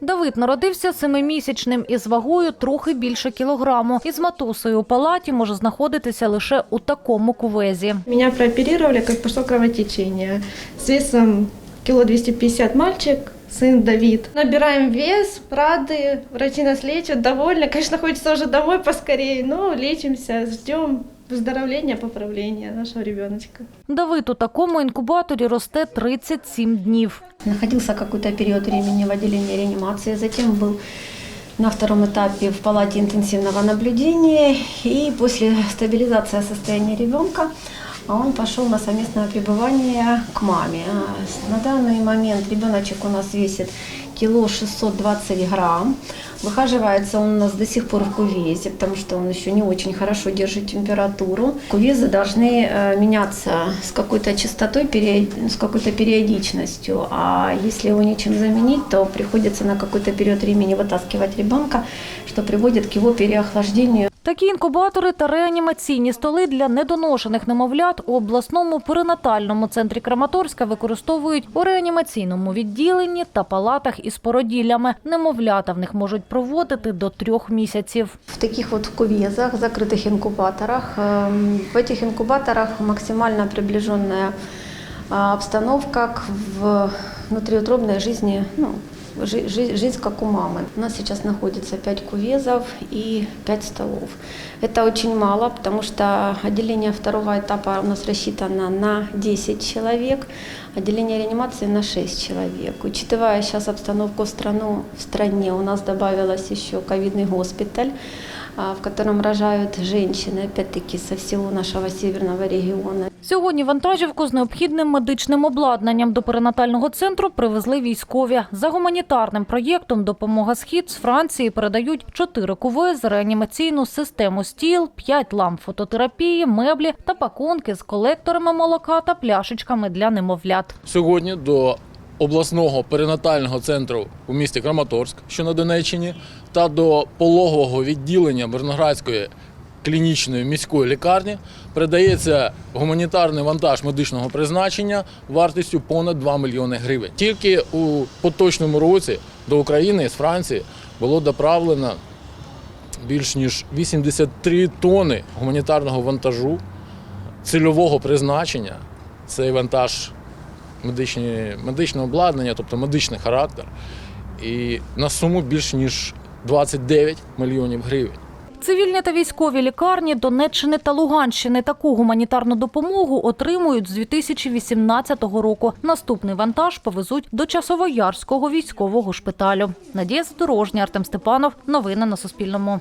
Давид народився семимісячним із вагою трохи більше кілограму. Із матусею у палаті може знаходитися лише у такому кувезі. Меня прооперировали, как пошло кровотечение. С весом кило 250 мальчик, сын Давид. Набираем вес, рады, врачи нас лечат, довольны. Конечно, хочется уже домой поскорее, но лечимся, ждем выздоровления, поправления нашего ребеночка. Давид у такому інкубаторі росте 37 днів. Находился какой-то период времени в отделении реанимации, затем был на втором этапе в палате интенсивного наблюдения и после стабилизации состояния ребенка он пошел на совместное пребывание к маме. А с- На данный момент ребеночек у нас весит кило 620 грамм. Выхаживается он у нас до сих пор в кувезе, потому что он еще не очень хорошо держит температуру. Кувезы должны э, меняться с какой-то частотой, период- с какой-то периодичностью. А если его нечем заменить, то приходится на какой-то период времени вытаскивать ребенка, что приводит к его переохлаждению. Такі інкубатори та реанімаційні столи для недоношених немовлят у обласному перинатальному центрі Краматорська використовують у реанімаційному відділенні та палатах із породіллями. Немовлята в них можуть проводити до трьох місяців. В таких вот кувезах, закрытых инкубаторах, эм, в этих инкубаторах максимально приближенная а, обстановка к в внутриутробной жизни, ну, жи- жи- жизнь как у мамы. У нас сейчас находится 5 кувезов и 5 столов. Это очень мало, потому что отделение второго этапа у нас рассчитано на 10 человек, отделение реанимации на 6 человек. Учитывая сейчас обстановку в, страну, в стране, у нас добавилось еще ковидный госпиталь, а, в котором рожают женщины, опять-таки, со всего нашего северного региона. Сьогодні вантажівку з необхідним медичним обладнанням до перинатального центру привезли військові. За гуманітарним проєктом «Допомога Схід» з Франції передають чотири кувези, реанімаційну систему стіл, п'ять ламп фототерапії, меблі та пакунки з колекторами молока та пляшечками для немовлят. сьогодні до обласного перинатального центру у місті Краматорськ, що на Донеччині, та до пологового відділення Мирноградської клінічної міської лікарні передається гуманітарний вантаж медичного призначення вартістю понад 2 мільйони гривень. Тільки у поточному році до України з Франції було доправлено більш ніж 83 тони гуманітарного вантажу цільового призначення. Цей вантаж медичні, медичне обладнання, тобто медичний характер, і на суму більш ніж 29 мільйонів гривень. Цивільні та військові лікарні Донеччини та Луганщини таку гуманітарну допомогу отримують з 2018 року. Наступний вантаж повезуть до Часовоярського військового шпиталю. Надія Задорожня, Артем Степанов. Новини на Суспільному.